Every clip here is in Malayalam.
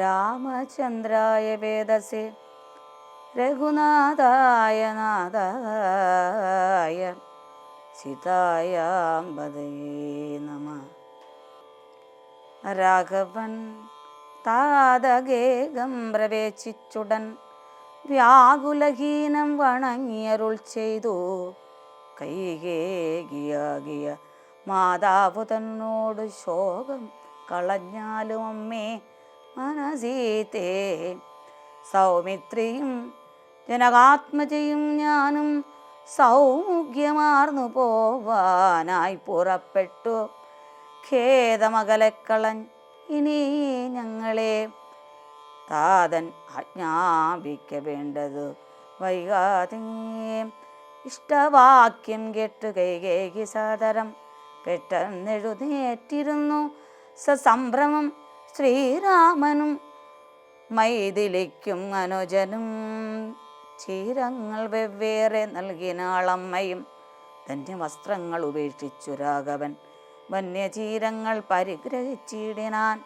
രാമചന്ദ്രായ വേദസേ രഘുനാഥായ നാഥായ സീതായാമ്പതേ നമ. രാഘവൻ താതകേകം പ്രവേശിച്ചുടൻ വ്യാകുലഹീനം വണങ്ങിയരുൾ ചെയ്തു. കൈകേകിയാകിയ മാതാവ് തന്നോട് ശോകം കളഞ്ഞാലും അമ്മേ മനസീതേ. സൗമിത്രിയും ജനകാത്മജയും ഞാനും സൗമുഖ്യമാർന്നു പോവാനായി പുറപ്പെട്ടു. ഖേദമകലക്കളൻ ഇനി ഞങ്ങളെ താതൻ ആജ്ഞാപിക്ക വേണ്ടത് വൈകാതെ ഇഷ്ടവാക്യം കേട്ട് കൈകേകി സാദരം പെട്ടെന്നെഴുന്നേറ്റിരുന്നു. സസംഭ്രമം ശ്രീരാമനും മൈഥിലിക്കും അനുജനും ചീരങ്ങൾ വെവ്വേറെ നൽകിനാളമ്മയും തന്റെ വസ്ത്രങ്ങൾ ഉപേക്ഷിച്ചു രാഘവൻ. വന്യചീരങ്ങൾ പരിഗ്രഹിച്ചിടിനാൻ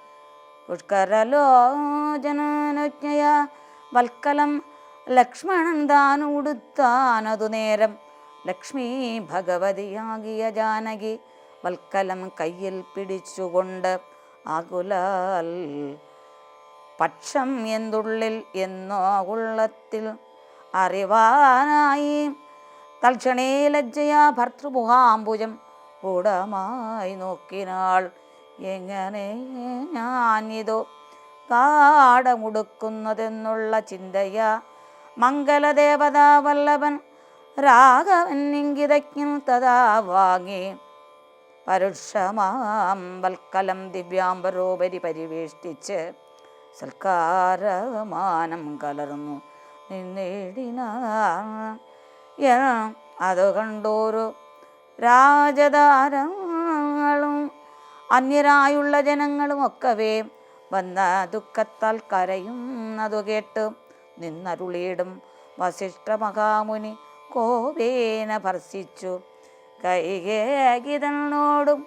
പുഷ്കരലോചനജ്ഞയ വൽക്കലം ലക്ഷ്മണൻ താൻ ഉടുത്താനതു നേരം ലക്ഷ്മി ഭഗവതിയാകിയ ജാനകി വൽക്കലം കയ്യിൽ പിടിച്ചുകൊണ്ട് ആകുലാൽ. പക്ഷം എന്തുള്ളിൽ എന്നോ ഉള്ളത്തിൽ അറിവാനായി. തൽക്ഷണേ ലജ്ജയാ ഭർത്തൃമുഖാംബുജം ഗൂഢമായി നോക്കിനാൾ. എങ്ങനെ ഞാനിതോ കാടമുടുക്കുന്നതെന്നുള്ള ചിന്തയ. മംഗലദേവതാ വല്ലഭൻ രാഘവൻ ഇംഗിതജ്ഞൻ തഥാ വാങ്ങി. പരുഷമാം വൽക്കലം ദിവ്യാംബരോപരി പരിവേഷ്ടിച്ച് സൽക്കാരമാനം കലർന്നു നിന്നേടിന അത് കണ്ടോരു രാജധാരങ്ങളും അന്യരായുള്ള ജനങ്ങളും ഒക്കവേ വന്ന ദുഃഖത്താൽ കരയുന്നതു കേട്ട് നിന്നരുളിയിടും വസിഷ്ഠ മഹാമുനി കോപേന ഭർസിച്ചു. കൈകേകിതനോടും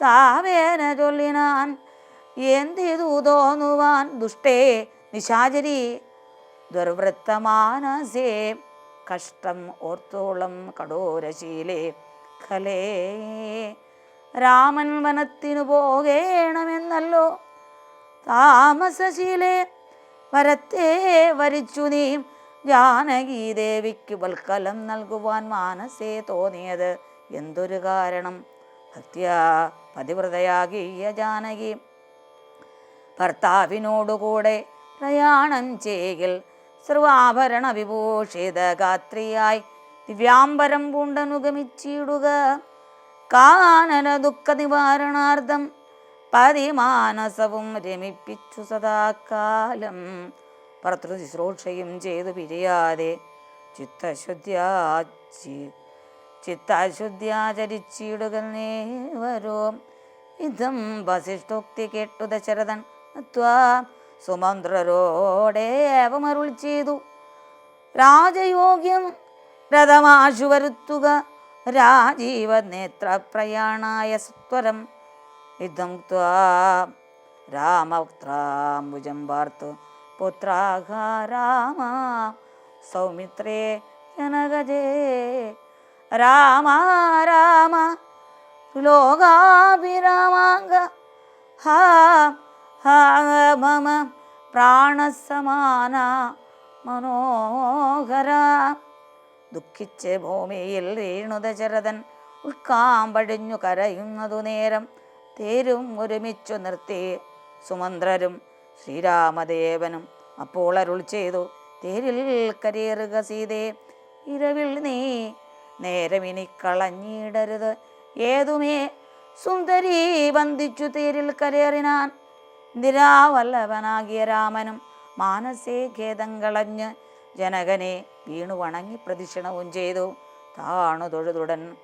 താവേന ചൊല്ലിനാൻ എന്തിതു തോന്നുവാൻ ദുഷ്ടേ നിശാചരി ദുർവൃത്തമാനസേ കഷ്ടം ഓർത്തോളം കടോരശീലേ കലേ രാമൻ വനത്തിനു പോകേണമെന്നല്ലോ താമസശീലേ വരത്തേ വരിച്ചു നീ. ജാനകീദേവിക്ക് വൽക്കലം നൽകുവാൻ മാനസേ തോന്നിയത് എന്തൊരു കാരണം? ഭക്തിയാ പതിവ്രതയാകിയ ജാനകി. ഭർത്താവിനോടുകൂടെ പ്രയാണം ചെയ്യിൽ സർവാഭരണ വിഭൂഷിത ഗാത്രിയായി ദിവ്യാംബരം പൂണ്ടനുഗമിച്ചിടുക. കാനന ദുഃഖ നിവാരണാർത്ഥം പതിമാനസവും രമിപ്പിച്ചു സദാകാലം. ഭർത്തൃശുശ്രൂഷയും ചെയ്തു പിരിയാതെ ചിത്തശുദ്ധ്യാ ചിത്താശുദ്ധ്യാചരിച്ചിടുക നേവരോ. ഇതം വസിഷ്ഠോക്തി കേട്ടു ദശരഥൻ. സുമന്ത്രരോടെ ഏവമരുൾ ചെയ്തു. രാജയോഗ്യം രഥമാശു വരുത്തുക. രാജീവ നേത്രപ്രയാണായ സത്വരം യുദ്ധം ഇതം രാമവക്ത്രാംബുജം വാർത്തു പുത്രാഘ രാമ സൗമിത്രേ ജനഗജേ രാമ രാമ ലോകാഭിരാമാങ്ക ഹാ ഹാ മമ പ്രാണസമാന മനോഹര. ദുഃഖിച്ച് ഭൂമിയിൽ വീണുത ചരതൻ ഉൾക്കാമ്പഴിഞ്ഞു കരയുന്നതു നേരം തേരും ഒരുമിച്ചു നിർത്തി സുമന്ത്രരും ശ്രീരാമദേവനും അപ്പോൾ അരുൾ ചെയ്തു തേരിൽ കരേറുക സീതേ ഇരവിൽ നീ നേരമിനി കളഞ്ഞിടരുത് ഏതുമേ സുന്ദരി വന്ദിച്ചു തീരിൽ കരേറിനാൻ. നിരാവല്ലഭനാകിയ രാമനും മാനസേ ഖേദം കളഞ്ഞ് ജനകനെ വീണു വണങ്ങി പ്രദക്ഷിണവും ചെയ്തു. താണു തൊഴുതുടൻ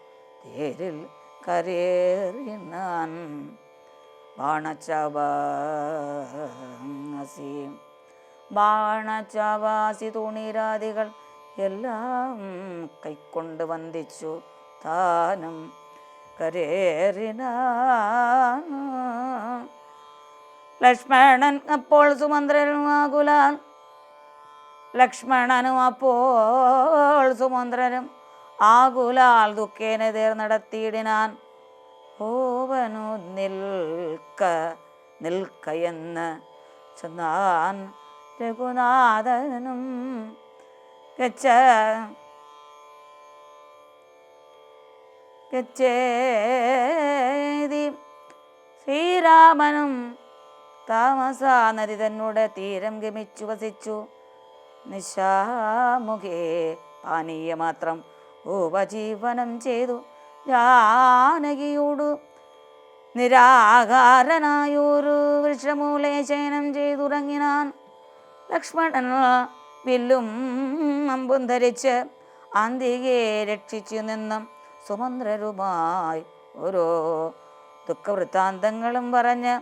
തേരിൽ കരേറിനാൻ. ബാണച്ചവാസി ബാണച്ചവാസി തുണിരാദികൾ എല്ലാം കൈക്കൊണ്ട് വന്ദിച്ചു. താനും കരേറിന ലക്ഷ്മണൻ അപ്പോൾ സുമന്ത്രനും ആകുലാൽ ലക്ഷ്മണനും അപ്പോൾ സുമന്ത്രനും ആകുലാൽ ദുഃഖേനെ തേർ നടത്തിയിടിനാൻ. ഓവനു നിൽക്ക നിൽക്കയെന്ന് ചെന്നാൻ രഘുനാഥനും ഗച്ച ഗച്ഛേതി ശ്രീരാമനും താമസാ തന്നോട് തീരം ഗമിച്ചു വസിച്ചു. നിശാമുഖേ പാനീയ മാത്രം ഉപജീവനം ചെയ്തു. ജാനകിയോട് നിരാകാരനായൊരു വൃക്ഷമൂലെ ശയനം ചെയ്തുറങ്ങിനാൻ. ലക്ഷ്മണൻ വില്ലും അമ്പും ധരിച്ച് അന്തികെ രക്ഷിച്ചു നിന്നും സുമന്ത്രരുമായി ഓരോ ദുഃഖവൃത്താന്തങ്ങളും പറഞ്ഞ്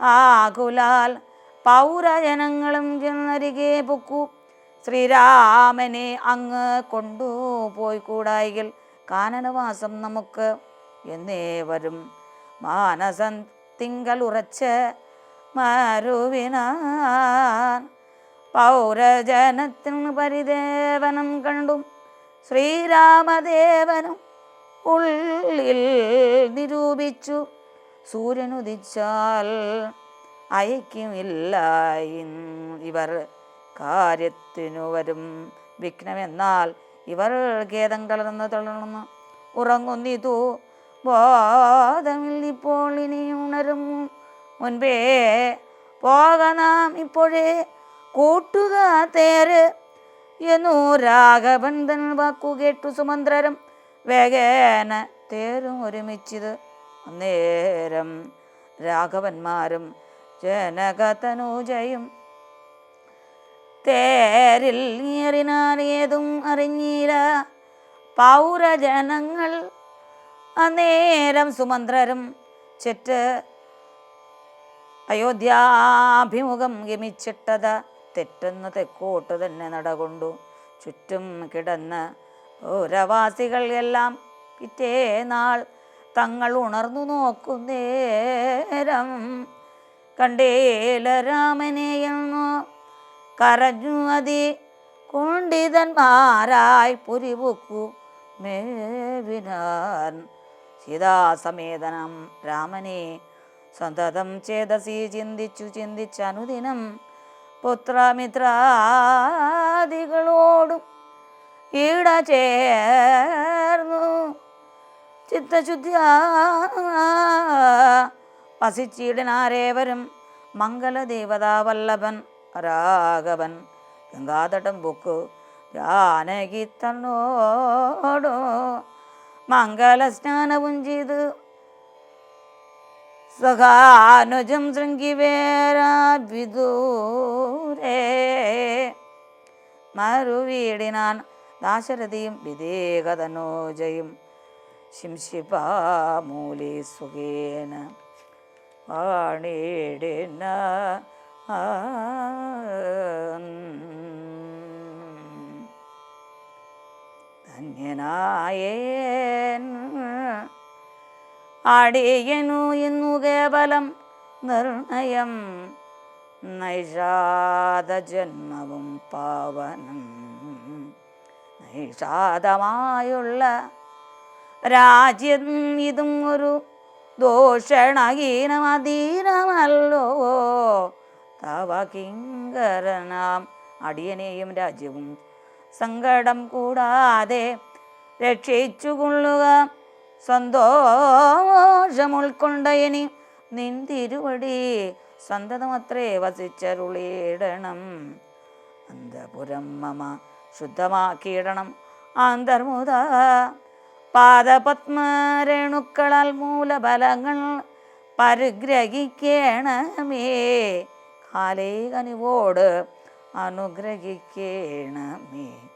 ആകുലാൽ പൗരജനങ്ങളും ചെന്നരികെ പൊക്കു. ശ്രീരാമനെ അങ്ങ് കൊണ്ടുപോയി കൂടായിൽ കാനനവാസം നമുക്ക് എന്നേ വരും മാനസം തിങ്കൾ ഉറച്ച് മരുവിനാൻ പൗരജനത്തിന് പരിദേവനം കണ്ടും ശ്രീരാമദേവനും ഉള്ളിൽ നിരൂപിച്ചു. സൂര്യനുദിച്ചാൽ അയക്കുമില്ല ഇവർ കാര്യത്തിനു വരും. വിഘ്നമെന്നാൽ ഇവർ ഖേദം കലർന്ന് തളർന്ന് ഉറങ്ങുന്നിതു. ബോധമിൽ ഇപ്പോൾ ഇനി ഉണരും മുൻപേ പോക നാം ഇപ്പോഴേ കൂട്ടുക തേര് എന്നു രാഘവൻ തൻ വാക്കു കേട്ടു സുമന്ത്രരം. വേഗേന തേരും ഒരുമിച്ചിത്. അന്നേരം രാഘവന്മാരും ജനകതനൂജയും തേരിൽ ഏറിനാർ ഏതും അറിഞ്ഞില്ല. പൗരജനങ്ങൾ അന്നേരം സുമന്ത്രരും ചെറ്റ് അയോധ്യാഭിമുഖം ഗമിച്ചിട്ടത്. തെറ്റെന്ന് തെക്കോട്ട് തന്നെ നടകൊണ്ടു. ചുറ്റും കിടന്ന് പൗരവാസികൾ എല്ലാം പിറ്റേ നാൾ തങ്ങൾ ഉണർന്നു നോക്കുന്നേരം കണ്ടേല രാമനെയെന്നു കരഞ്ഞു അതി കുണ്ഠിതന്മാരായി പുരിപൊക്കു മേവിനാൻ. സീതാസമേതനം രാമനെ സന്തതം ചേതസി ചിന്തിച്ചു ചിന്തിച്ച് അനുദിനം പുത്രമിത്രാദികളോടും ഈട ചേർന്നു. ചിത്തശുദ്ധിയ വസിച്ചിടനാരേവരും മംഗലദേവതാവല്ലഭൻ രാഘവൻ ഗംഗാതടം ബുക്കു ജാനകി തന്നോടോ മംഗലസ്നാനവും ചെയ്ത്. സഖാനുജം ശൃംഗിവേരാദ്വിദൂരേ മറുവീടിനാൻ ദാശരഥിയും വിദേകതനോജയും ശിംശിപാമൂലി സുഖേന വാണിടിന ധന്യനായേൻ അടിയനു എന്നു കേവലം നിർണയം. നൈഷാദ ജന്മവും പാവനം. നൈഷാദമായുള്ള രാജ്യം ഇതും ഒരു ദോഷണഹീനമധീനമല്ലോ തവ കിങ്കരനാം അടിയനെയും രാജ്യവും സങ്കടം കൂടാതെ രക്ഷിച്ചുകൊള്ളുക. സന്തോഷം ഉൾക്കൊണ്ട ഇനി നിൻ തിരുവടി സന്തതമത്രേ വസിച്ചരുളിയിടണം. അന്തപുരം മമ ശുദ്ധമാക്കിയിടണം. അന്തർമുത പാദപത്മരേണുക്കളാൽ മൂലബലങ്ങൾ പരിഗ്രഹിക്കണമേ. കാലേ കനിവോട് അനുഗ്രഹിക്കണമേ.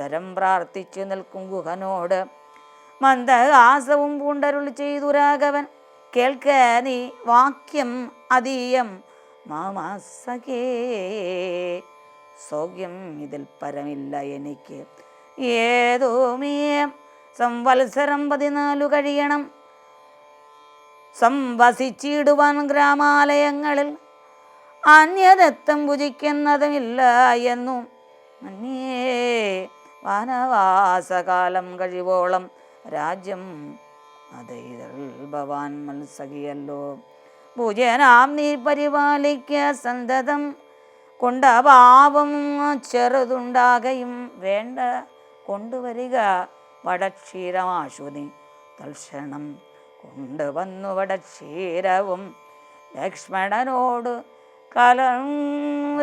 തരം പ്രാർത്ഥിച്ചു നിൽക്കും ഗുഹനോട് മന്ദഹാസവും പൂണ്ടരുൾ ചെയ്തു രാഘവൻ. കേൾക്ക നീ വാക്യം അതീയം. മാമാസകേ സൗഖ്യം ഇതിൽ പരമില്ല എനിക്ക്. ഏതോമേ സംവത്സരം പതിനാലു കഴിയണം. സംവസിച്ചിടുവാൻ ഗ്രാമാലയങ്ങളിൽ അന്യദത്തം ഭുജിക്കുന്നതുമില്ല എന്നും. അന്യേ വനവാസകാലം കഴിവോളം രാജ്യം. അതൈതൽ ഭവാൻ മത്സഖിയല്ലോ ഭുജനാം നീ പരിപാലിക്ക സന്തതം കൊണ്ട പാപം ചെറുതുണ്ടാകയും വേണ്ട കൊണ്ടുവരിക വടക്ഷീരമാശുനി തൽക്ഷണം കൊണ്ടുവന്നു വടക്ഷീരവും ലക്ഷ്മണനോട് കലം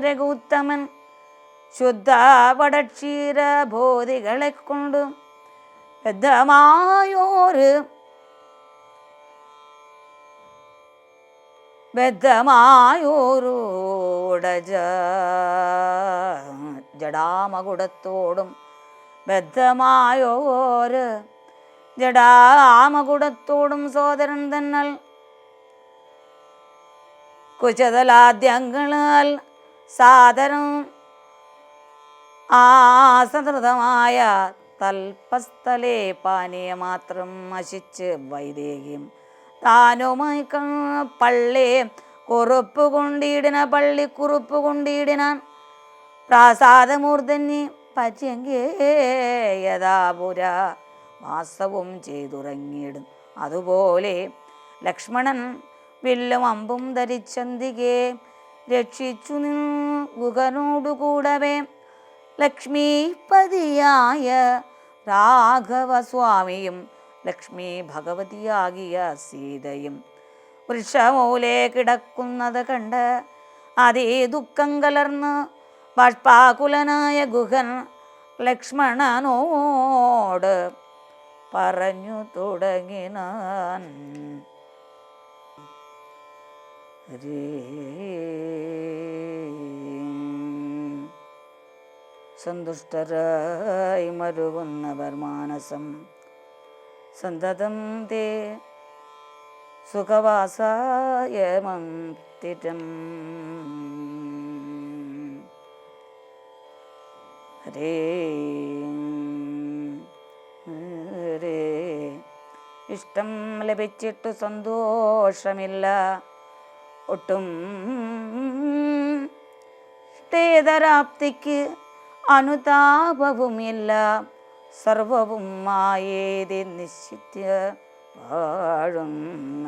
രഘുത്തമൻ. ശുദ്ധ വടക്ഷീര ബോധികളെ കൊണ്ട് ബദ്ധമായോര് ബദ്ധമായോരോട ജടാമകുടത്തോടും ബദ്ധമായോര് ജടാമകുടത്തോടും സോദരൻ തന്നൽ കുചതലാദ്യങ്ങളാൽ സാദരം ആസൃതമായ തൽപസ്ഥലേ പാനീയമാത്രം നശിച്ച് വൈദേഹിയും. താനുമായി പള്ളി കുറുപ്പ് കൊണ്ടിടിന പള്ളി കുറുപ്പ് കൊണ്ടിടിനാൻ പ്രാസാദമൂർധന്യെ പര്യങ്കേ യഥാപുര വാസവും ചെയ്തുറങ്ങിയിടും. അതുപോലെ ലക്ഷ്മണൻ വില്ലും അമ്പും ധരിച്ചന്തികെ രക്ഷിച്ചു നിന്നു ഗുഹനോടുകൂടവേ ലക്ഷ്മീപതിയായ രാഘവസ്വാമിയും ലക്ഷ്മി ഭഗവതിയാകിയ സീതയും. വൃക്ഷമൂലെ കിടക്കുന്നത് കണ്ട് അതേ ദുഃഖം കലർന്ന് ബാഷ്പാകുലനായ ഗുഹൻ ലക്ഷ്മണനോട് പറഞ്ഞു തുടങ്ങിനാൻ. ഹരേ സന്തുഷ്ടരായി മരുവുന്നവർ മാനസം. സന്തതം തേ സുഖവാസായ മന്തിരം ഹരേ ഹരേ. ഇഷ്ടം ലഭിച്ചിട്ട് സന്തോഷമില്ല. ഒട്ടും ഇഷ്ടേതരാപ്തിക്ക് അനുതാപവുമില്ല. സർവവും മായേതി നിശ്ചിത്യ വാഴുന്ന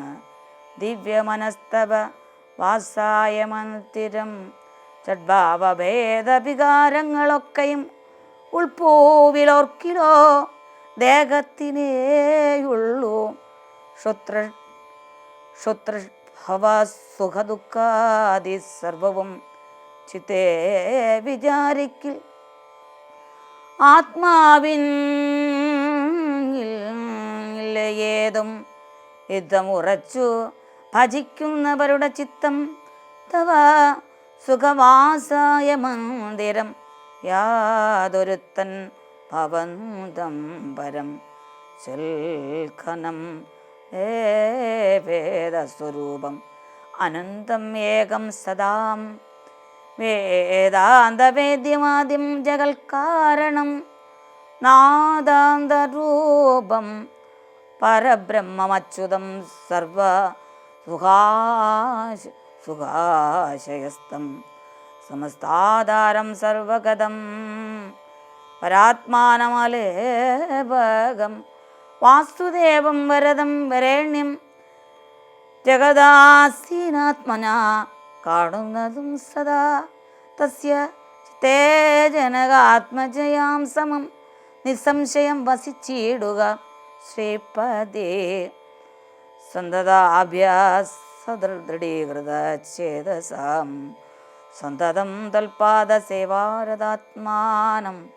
ദിവ്യമനസ്തവ വാസായ മന്ദിരം ഷഡ്ഭാവഭേദവികാരങ്ങളൊക്കെയും ഉൾപ്പൂവിലോർക്കിലോ ദേഹത്തിനേയുള്ളൂ. ശുത്ര ശുത്ര സുഖദുഃഖാദി സർവവും ചിത്തേ വിചാരിക്കിൽ ആത്മാവിൻ ഏതും യുദ്ധം ഉറച്ചു ഭജിക്കുന്നവരുടെ ചിത്തം. തവ സുഖവാസായ മന്ദിരം യാതൊരുത്തൻ ഭവന്തം പരം ശൽഖനം ഏ വേദസ്വരൂപം അനന്തം ഏകം സദാം. വേദാന്തവേദ്യമാദ്യം ജഗൽക്കാരണം. നാദാന്തരൂപം പരബ്രഹ്മമച്യുതം സർവ സുഖാശ സുഖാശയസ്തം. സമസ്താധാരം സർവഗതം പരാത്മാനമലേപകം. വാസുദേവം വരദം വരേണ്യം ജഗദാസീനാത്മന കാണുന്നതും സദാ. തസ്യ തേജനകാത്മജയാം ജനകാത്മജയാം സമം. നിസ്സംശയം വസിച്ചിടുക ശ്രീപദേ. സന്തതാഭ്യാസദൃഢീകൃതചേതസാം സന്തതം തൽപാദസേവാരതാത്മാനം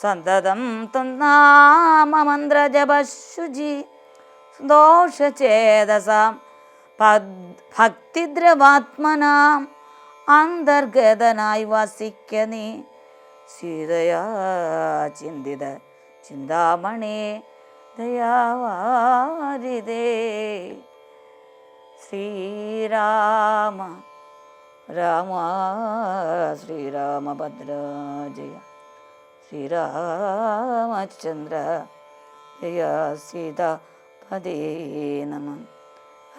സന്തതം തന്നാമമന്ത്രജപശുചി ദോഷചേതസാം ഭക്തിദ്രവാത്മനാം അന്തർഗതനായി വസിക്ക നീ. സീതയാ ചിന്തിത ചിന്താമണി ദയാവാരിതേ. ശ്രീരാമ രാമ ശ്രീരാമഭദ്ര ജയ ശ്രീരാമചന്ദ്ര ജയ സീതാ പദേ നമ.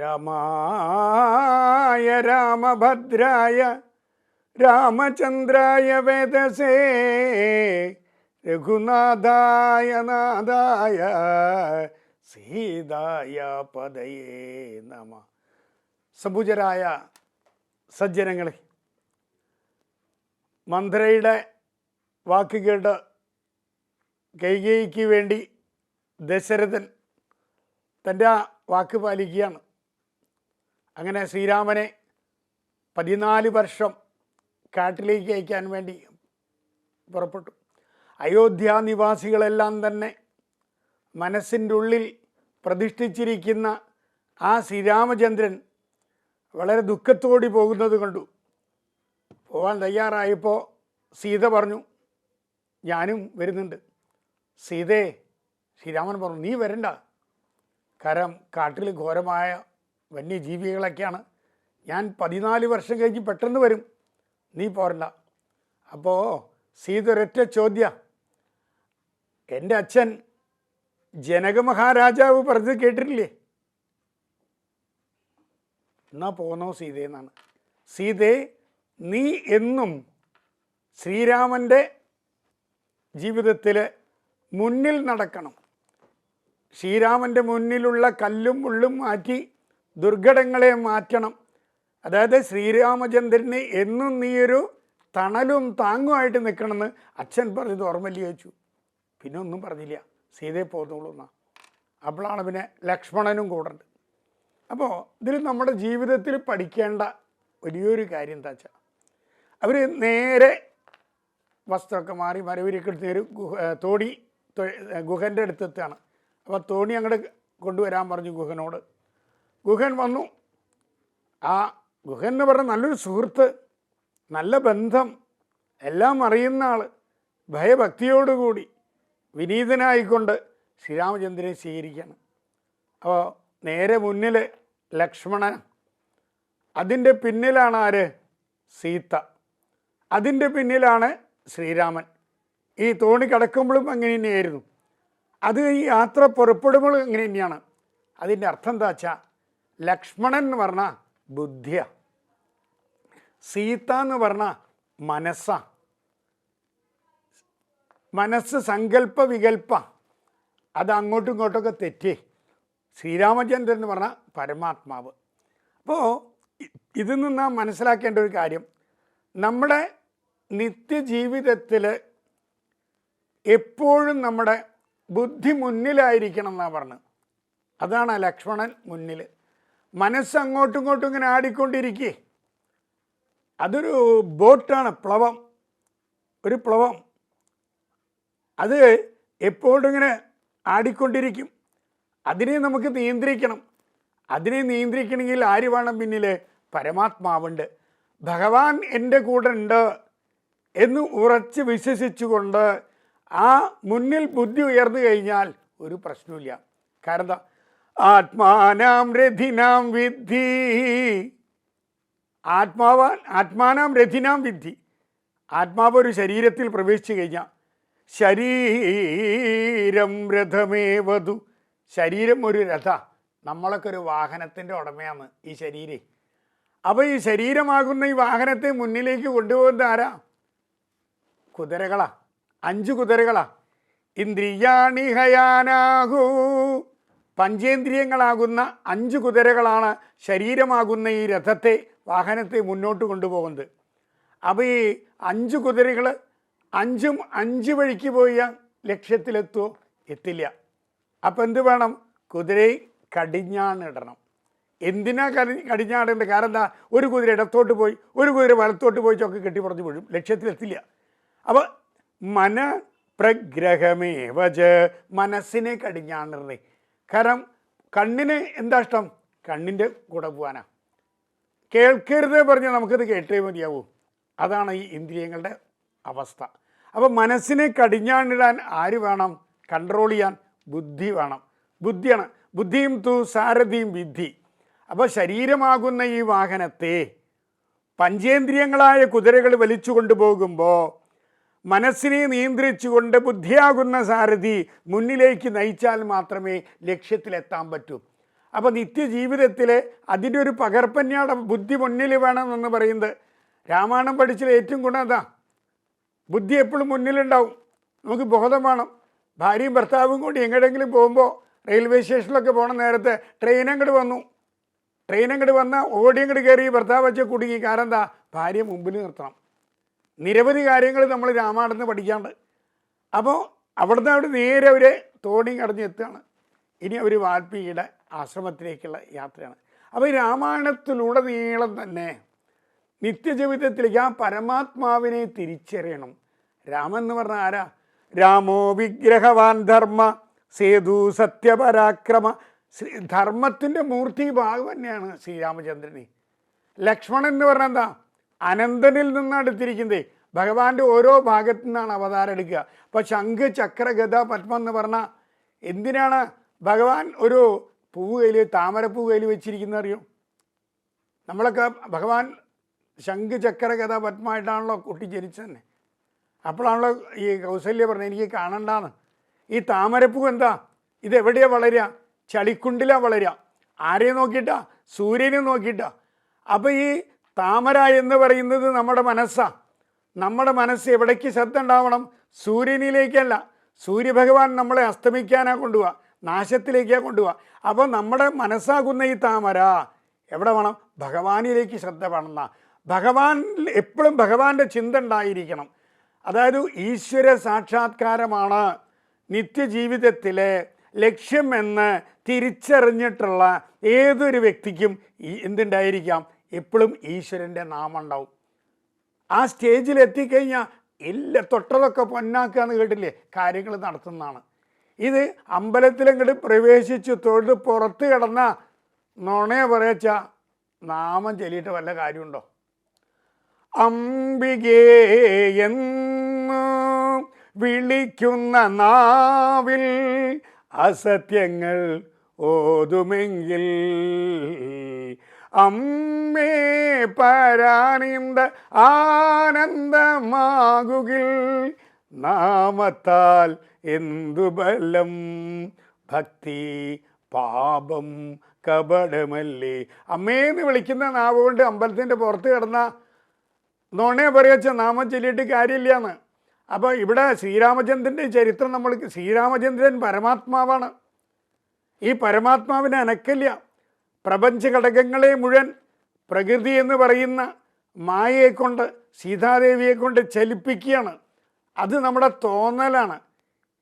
രാമായ രാമഭദ്രായ രാമചന്ദ്രായ വേദസേ രഘുനാഥായ നാഥായ സീതായ പദയേ നമ. സബുജരായ സജ്ജനങ്ങളെ മന്ത്രയുടെ വാക്ക് കേട്ട് കൈകേയിക്ക് വേണ്ടി ദശരഥൻ തന്റെ ആ വാക്ക് പാലിക്കുകയാണ്. അങ്ങനെ ശ്രീരാമനെ പതിനാല് വർഷം കാട്ടിലേക്ക് അയക്കാൻ വേണ്ടി പുറപ്പെട്ടു. അയോധ്യ നിവാസികളെല്ലാം തന്നെ മനസ്സിന്റെ ഉള്ളിൽ പ്രതിഷ്ഠിച്ചിരിക്കുന്ന ആ ശ്രീരാമചന്ദ്രൻ വളരെ ദുഃഖത്തോടി പോകുന്നത് കണ്ടു. പോകാൻ തയ്യാറായപ്പോൾ സീത പറഞ്ഞു ഞാനും വരുന്നുണ്ട്. സീതേ ശ്രീരാമൻ പറഞ്ഞു നീ വരണ്ട. കരം കാട്ടിൽ ഘോരമായ വന്യജീവികളൊക്കെയാണ് ഞാൻ പതിനാല് വർഷം കഴിഞ്ഞ് പെട്ടെന്ന് വരും. നീ പോരണ്ട. അപ്പോൾ സീത ഒരൊറ്റ ചോദ്യ. എന്റെ അച്ഛൻ ജനകമഹാരാജാവ് പറഞ്ഞത് കേട്ടിട്ടില്ലേ? എന്നാ പോന്നോ സീതയെന്നാണ് സീതേ നീ എന്നും ശ്രീരാമന്റെ ജീവിതത്തിൽ മുന്നിൽ നടക്കണം. ശ്രീരാമന്റെ മുന്നിലുള്ള കല്ലും മുള്ളും മാറ്റി ദുർഘടങ്ങളെ മാറ്റണം. അതായത് ശ്രീരാമചന്ദ്രന് എന്നും നീയൊരു തണലും താങ്ങുമായിട്ട് നിൽക്കണമെന്ന് അച്ഛൻ പറഞ്ഞത് ഓർമ്മയില്ല ചോദിച്ചു. പിന്നെ ഒന്നും പറഞ്ഞില്ല. സീതയെ പോന്നോളൂ എന്നാ. അപ്പോഴാണ് പിന്നെ ലക്ഷ്മണനും കൂടെ അപ്പോൾ ഇതിൽ നമ്മുടെ ജീവിതത്തിൽ പഠിക്കേണ്ട വലിയൊരു കാര്യം എന്താ വെച്ചാൽ അവർ നേരെ വസ്ത്രമൊക്കെ മാറി മരവിരിക്ക് എടുത്ത് ഒരു ഗുഹ തോണി ഗുഹന്റെ അടുത്തെത്താണ്. അപ്പോൾ തോണി അങ്ങോട്ട് കൊണ്ടുവരാൻ പറഞ്ഞു ഗുഹനോട്. ഗുഹൻ വന്നു. ആ ഗുഹൻ എന്ന് പറഞ്ഞ നല്ലൊരു സുഹൃത്ത് നല്ല ബന്ധം എല്ലാം അറിയുന്ന ആൾ ഭയഭക്തിയോടുകൂടി വിനീതനായിക്കൊണ്ട് ശ്രീരാമചന്ദ്രനെ സ്വീകരിക്കുകയാണ് അപ്പോൾ നേരെ മുന്നിൽ ലക്ഷ്മണൻ. അതിന്റെ പിന്നിലാണ് ആര്? സീത. അതിന്റെ പിന്നിലാണ് ശ്രീരാമൻ. ഈ തോണി കിടക്കുമ്പോഴും അങ്ങനെ തന്നെയായിരുന്നു. അത് ഈ യാത്ര പുറപ്പെടുമ്പോഴും ഇങ്ങനെ തന്നെയാണ്. അതിന്റെ അർത്ഥം എന്താ വെച്ചാൽ ലക്ഷ്മണൻ എന്ന് പറഞ്ഞ ബുദ്ധിയ. സീത എന്ന് പറഞ്ഞ മനസ്സാ. മനസ്സ് സങ്കല്പ വികല്പ അത് അങ്ങോട്ടും ഇങ്ങോട്ടൊക്കെ തെറ്റേ. ശ്രീരാമചന്ദ്രൻ എന്ന് പറഞ്ഞാൽ പരമാത്മാവ്. അപ്പോൾ ഇതിൽ നിന്ന് നാം മനസ്സിലാക്കേണ്ട ഒരു കാര്യം. നമ്മുടെ നിത്യജീവിതത്തിൽ എപ്പോഴും നമ്മുടെ ബുദ്ധി മുന്നിലായിരിക്കണം എന്നാണ് പറഞ്ഞത് അതാണ് ലക്ഷ്മണൻ മുന്നിൽ മനസ്സ് അങ്ങോട്ടും ഇങ്ങോട്ടും ഇങ്ങനെ ആടിക്കൊണ്ടിരിക്കേ. അതൊരു ബോട്ടാണ് പ്ലവം. ഒരു പ്ലവം. അത് എപ്പോഴും ഇങ്ങനെ ആടിക്കൊണ്ടിരിക്കും. അതിനെ നമുക്ക് നിയന്ത്രിക്കണം. അതിനെ നിയന്ത്രിക്കണമെങ്കിൽ ആര് വേണം പിന്നിൽ പരമാത്മാവുണ്ട്. ഭഗവാൻ എന്റെ കൂടെ ഉണ്ട് എന്ന് ഉറച്ച് വിശ്വസിച്ചുകൊണ്ട് ആ മുന്നിൽ ബുദ്ധി ഉയർന്നു കഴിഞ്ഞാൽ ഒരു പ്രശ്നമില്ല കാരണം ആത്മാനാം രഥിനാം വിദ്ധി. ആത്മാവാൻ ആത്മാനാം രഥിനാം വിദ്ധി. ആത്മാവ് ഒരു ശരീരത്തിൽ പ്രവേശിച്ചു കഴിഞ്ഞാൽ ശരീരം രഥമേ വധു ശരീരം ഒരു രഥ. നമ്മളൊക്കെ ഒരു വാഹനത്തിന്റെ ഉടമയാണ് ഈ ശരീരം. അപ്പോൾ ഈ ശരീരമാകുന്ന ഈ വാഹനത്തെ മുന്നിലേക്ക് കൊണ്ടുപോകുന്ന ആരാ? കുതിരകളാ. അഞ്ച് കുതിരകളാ. ഇന്ദ്രിയാണി ഹയാനാഹു പഞ്ചേന്ദ്രിയങ്ങളാകുന്ന അഞ്ച് കുതിരകളാണ് ശരീരമാകുന്ന ഈ രഥത്തെ വാഹനത്തെ മുന്നോട്ട് കൊണ്ടുപോകുന്നത്. അപ്പോൾ ഈ അഞ്ച് കുതിരകൾ അഞ്ചും അഞ്ച് വഴിക്ക് പോയ ലക്ഷ്യത്തിലെത്തുമോ എത്തില്ല. അപ്പം എന്ത് വേണം? കുതിരയെ കടിഞ്ഞാണിടണം എന്തിനാ കടി കടിഞ്ഞാടേണ്ടത് കാരണം എന്താ? ഒരു കുതിര ഇടത്തോട്ട് പോയി ഒരു കുതിര വലത്തോട്ട് പോയി ചൊക്കെ കെട്ടിപ്പറഞ്ഞ് വീഴും. ലക്ഷ്യത്തിലെത്തില്ല. അപ്പോൾ മന പ്രഗ്രഹമേവച മനസ്സിനെ കടിഞ്ഞാണിടണേ കാരണം കണ്ണിന് എന്താ ഇഷ്ടം? കണ്ണിന്റെ കൂടെ പോകാനാ കേൾക്കരുത് പറഞ്ഞ് നമുക്കത് കേട്ടേ മതിയാവൂ. അതാണ് ഈ ഇന്ദ്രിയങ്ങളുടെ അവസ്ഥ. അപ്പോൾ മനസ്സിനെ കടിഞ്ഞാണിടാൻ ആര് വേണം? കൺട്രോൾ ചെയ്യാൻ ബുദ്ധി വേണം. ബുദ്ധിയാണ്. ബുദ്ധിയും തു സാരഥിയും വിദ്ധി അപ്പോൾ ശരീരമാകുന്ന ഈ വാഹനത്തെ പഞ്ചേന്ദ്രിയങ്ങളായ കുതിരകൾ വലിച്ചു കൊണ്ടുപോകുമ്പോൾ മനസ്സിനെ നിയന്ത്രിച്ചുകൊണ്ട് ബുദ്ധിയാകുന്ന സാരഥി മുന്നിലേക്ക് നയിച്ചാൽ മാത്രമേ ലക്ഷ്യത്തിലെത്താൻ പറ്റൂ. അപ്പോൾ നിത്യജീവിതത്തിൽ അതിന്റെ ഒരു പകർപ്പന്യാട ബുദ്ധി മുന്നിൽ വേണമെന്ന് പറയുന്നത് രാമായണം പഠിച്ചതിൽ ഏറ്റവും ഗുണം അതാ. ബുദ്ധി എപ്പോഴും മുന്നിലുണ്ടാവും. നമുക്ക് ബോധം വേണം. ഭാര്യയും ഭർത്താവും കൂടി എങ്ങോട്ടെങ്കിലും പോകുമ്പോൾ റെയിൽവേ സ്റ്റേഷനിലൊക്കെ പോണ നേരത്തെ ട്രെയിൻ അങ്ങോട്ട് വന്നു. ട്രെയിൻ അങ്ങോട്ട് വന്നാൽ ഓടി അങ്ങോട്ട് കയറി ഭർത്താവ് വെച്ച് കുടുങ്ങി. കാരണം എന്താ? ഭാര്യ മുമ്പിൽ നിർത്തണം. നിരവധി കാര്യങ്ങൾ നമ്മൾ രാമായണത്തിന് പഠിക്കാണ്ട്. അപ്പോൾ അവിടുന്ന് അവിടെ നേരെ അവർ തോണി കടഞ്ഞ് എത്തുകയാണ്. ഇനി അവർ വാൽപ്പിയുടെ ആശ്രമത്തിലേക്കുള്ള യാത്രയാണ്. അപ്പോൾ ഈ രാമായണത്തിലുടനീളം തന്നെ നിത്യജീവിതത്തിലേക്ക് ആ പരമാത്മാവിനെ തിരിച്ചറിയണം. രാമൻ എന്ന് പറഞ്ഞാൽ ആരാ? രാമോ വിഗ്രഹവാൻ ധർമ്മ സേതു സത്യപരാക്രമ. ശ്രീ ധർമ്മത്തിന്റെ മൂർത്തി ഭാഗം തന്നെയാണ് ശ്രീരാമചന്ദ്രനെ. ലക്ഷ്മണൻ എന്ന് പറഞ്ഞാൽ എന്താ? അനന്തനിൽ നിന്നാണ് എടുത്തിരിക്കുന്നത്. ഭഗവാന്റെ ഓരോ ഭാഗത്തു നിന്നാണ് അവതാരം എടുക്കുക. അപ്പോൾ ശംഖ് ചക്ര ഗത പത്മം എന്ന് പറഞ്ഞാൽ എന്തിനാണ് ഭഗവാൻ ഒരു പൂവ് കയ്യിൽ താമരപ്പൂ കയ്യിൽ വെച്ചിരിക്കുന്ന അറിയോ? നമ്മളൊക്കെ ഭഗവാൻ ശംഖ് ചക്ര ഗത പത്മമായിട്ടാണല്ലോ കുട്ടി ജനിച്ചതന്നെ അപ്പോഴാണല്ലോ ഈ കൗസല്യ പറഞ്ഞത് എനിക്ക് കാണണ്ടാന്ന്. ഈ താമരപ്പൂ എന്താ? ഇത് എവിടെയാണ് വളരുക? ചളിക്കുണ്ടിലാണ് വളരുക. ആരെയും നോക്കിയിട്ടാ? സൂര്യനെ നോക്കിയിട്ടാ? അപ്പോൾ ഈ താമര എന്ന് പറയുന്നത് നമ്മുടെ മനസ്സാണ് നമ്മുടെ മനസ്സ് എവിടേക്ക് ശ്രദ്ധ ഉണ്ടാവണം സൂര്യനിലേക്കല്ല. സൂര്യഭഗവാൻ നമ്മളെ അസ്തമിക്കാനാണ് കൊണ്ടുപോവുക നാശത്തിലേക്കാണ് കൊണ്ടുപോവുക അപ്പോൾ നമ്മുടെ മനസ്സാകുന്ന ഈ താമര എവിടെ വേണം? ഭഗവാനിലേക്ക് ശ്രദ്ധ വേണമെന്ന ഭഗവാൻ എപ്പോഴും ഭഗവാന്റെ ചിന്ത ഉണ്ടായിരിക്കണം. അതായത് ഈശ്വര സാക്ഷാത്കാരമാണ് നിത്യജീവിതത്തിലെ ലക്ഷ്യമെന്ന് തിരിച്ചറിഞ്ഞിട്ടുള്ള ഏതൊരു വ്യക്തിക്കും എന്തുണ്ടായിരിക്കാം? എപ്പോഴും ഈശ്വരന്റെ നാമം ഉണ്ടാവും ആ സ്റ്റേജിൽ എത്തിക്കഴിഞ്ഞാൽ ഇല്ല തൊട്ടതൊക്കെ പൊന്നാക്കുക എന്ന് കേട്ടില്ലേ? കാര്യങ്ങൾ നടത്തുന്നതാണ്. ഇത് അമ്പലത്തിലങ്ങോട്ട് പ്രവേശിച്ച് തൊഴുത് പുറത്ത് കിടന്ന നുണയെ പറയച്ച നാമം ചൊല്ലിയിട്ട് വല്ല കാര്യമുണ്ടോ? അംബികേ വിളിക്കുന്ന നാവിൽ അസത്യങ്ങൾ ഓതുമെങ്കിൽ അമ്മേ പരാനിന്ദ ആനന്ദമാകുകിൽ നാമത്താൽ എന്തു ബലം? ഭക്തി പാപം കപടമല്ലേ? അമ്മേന്ന് വിളിക്കുന്ന നാവ് കൊണ്ട് അമ്പലത്തിന്റെ പുറത്ത് കിടന്ന നുണയെ പറയച്ച നാമം ചൊല്ലിയിട്ട് കാര്യമില്ലയെന്ന് അപ്പോൾ ഇവിടെ ശ്രീരാമചന്ദ്രന്റെ ചരിത്രം നമ്മൾ ശ്രീരാമചന്ദ്രൻ പരമാത്മാവാണ്. ഈ പരമാത്മാവിനെ അനക്കില്ല പ്രപഞ്ച ഘടകങ്ങളെ മുഴുവൻ പ്രകൃതി എന്ന് പറയുന്ന മായയെക്കൊണ്ട് സീതാദേവിയെ കൊണ്ട് ചലിപ്പിക്കുകയാണ്. അത് നമ്മുടെ തോന്നലാണ്.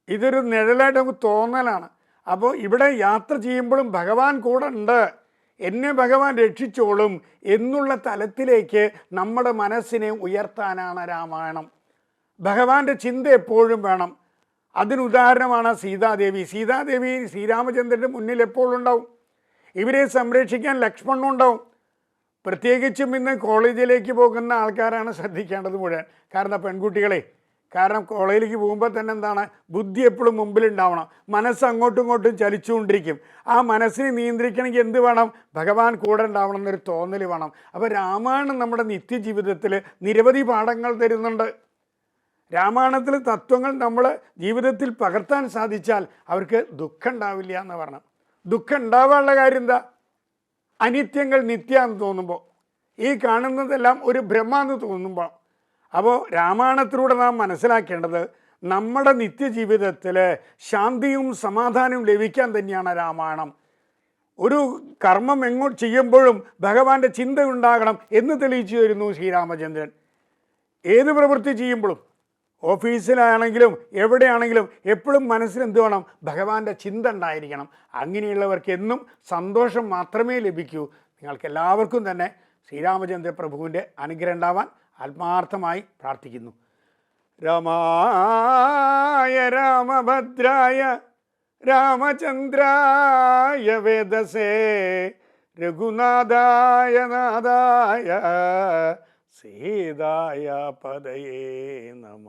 ഇതൊരു നിഴലായിട്ട് നമുക്ക് തോന്നലാണ്. അപ്പോൾ ഇവിടെ യാത്ര ചെയ്യുമ്പോഴും ഭഗവാൻ കൂടെ ഉണ്ട്. എന്നെ ഭഗവാൻ രക്ഷിച്ചോളും എന്നുള്ള തലത്തിലേക്ക് നമ്മുടെ മനസ്സിനെ ഉയർത്താനാണ് രാമായണം. ഭഗവാന്റെ ചിന്ത എപ്പോഴും വേണം. അതിനുദാഹരണമാണ് സീതാദേവി. സീതാദേവി ശ്രീരാമചന്ദ്രന്റെ മുന്നിൽ എപ്പോഴും ഉണ്ടാവും. ഇവരെ സംരക്ഷിക്കാൻ ലക്ഷ്മണനും ഉണ്ടാവും പ്രത്യേകിച്ചും ഇന്ന് കോളേജിലേക്ക് പോകുന്ന ആൾക്കാരാണ് ശ്രദ്ധിക്കേണ്ടത് മുഴുവൻ. കാരണം പെൺകുട്ടികളെ? കാരണം കോളേജിലേക്ക് പോകുമ്പോൾ തന്നെ എന്താണ്? ബുദ്ധി എപ്പോഴും മുമ്പിലുണ്ടാവണം. മനസ്സ് അങ്ങോട്ടും ഇങ്ങോട്ടും ചലിച്ചുകൊണ്ടിരിക്കും. ആ മനസ്സിനെ നിയന്ത്രിക്കണമെങ്കിൽ എന്ത് വേണം? ഭഗവാൻ കൂടെ ഉണ്ടാവണം എന്നൊരു തോന്നൽ വേണം. അപ്പോൾ രാമായണം നമ്മുടെ നിത്യജീവിതത്തിൽ നിരവധി പാഠങ്ങൾ തരുന്നുണ്ട്. രാമായണത്തിലെ തത്വങ്ങൾ നമ്മൾ ജീവിതത്തിൽ പകർത്താൻ സാധിച്ചാൽ അവർക്ക് ദുഃഖം ഉണ്ടാവില്ല എന്ന് പറഞ്ഞു. ദുഃഖം ഉണ്ടാവാനുള്ള കാര്യം എന്താ? അനിത്യങ്ങൾ നിത്യാന്ന് തോന്നുമ്പോൾ ഈ കാണുന്നതെല്ലാം ഒരു ബ്രഹ്മാന്ന് തോന്നുമ്പോൾ അപ്പോൾ രാമായണത്തിലൂടെ നാം മനസ്സിലാക്കേണ്ടത് നമ്മുടെ നിത്യജീവിതത്തിൽ ശാന്തിയും സമാധാനവും ലഭിക്കാൻ തന്നെയാണ് രാമായണം. ഒരു കർമ്മം എങ്ങോട്ട് ചെയ്യുമ്പോഴും ഭഗവാന്റെ ചിന്ത ഉണ്ടാകണം എന്ന് തെളിയിച്ചു തരുന്നു ശ്രീരാമചന്ദ്രൻ. ഏത് പ്രവൃത്തി ചെയ്യുമ്പോഴും? ഓഫീസിലാണെങ്കിലും എവിടെയാണെങ്കിലും എപ്പോഴും മനസ്സിൽ എന്ത് വേണം? ഭഗവാന്റെ ചിന്ത ഉണ്ടായിരിക്കണം. അങ്ങനെയുള്ളവർക്ക് എന്നും സന്തോഷം മാത്രമേ ലഭിക്കൂ. നിങ്ങൾക്ക് എല്ലാവർക്കും തന്നെ ശ്രീരാമചന്ദ്ര പ്രഭുവിന്റെ അനുഗ്രഹം ഉണ്ടാവാൻ ആത്മാർത്ഥമായി പ്രാർത്ഥിക്കുന്നു. രമായ രാമഭദ്രായ രാമചന്ദ്രായ വേദസേ രഘുനാഥായ നാഥായ സീതായ പദയേ നമ.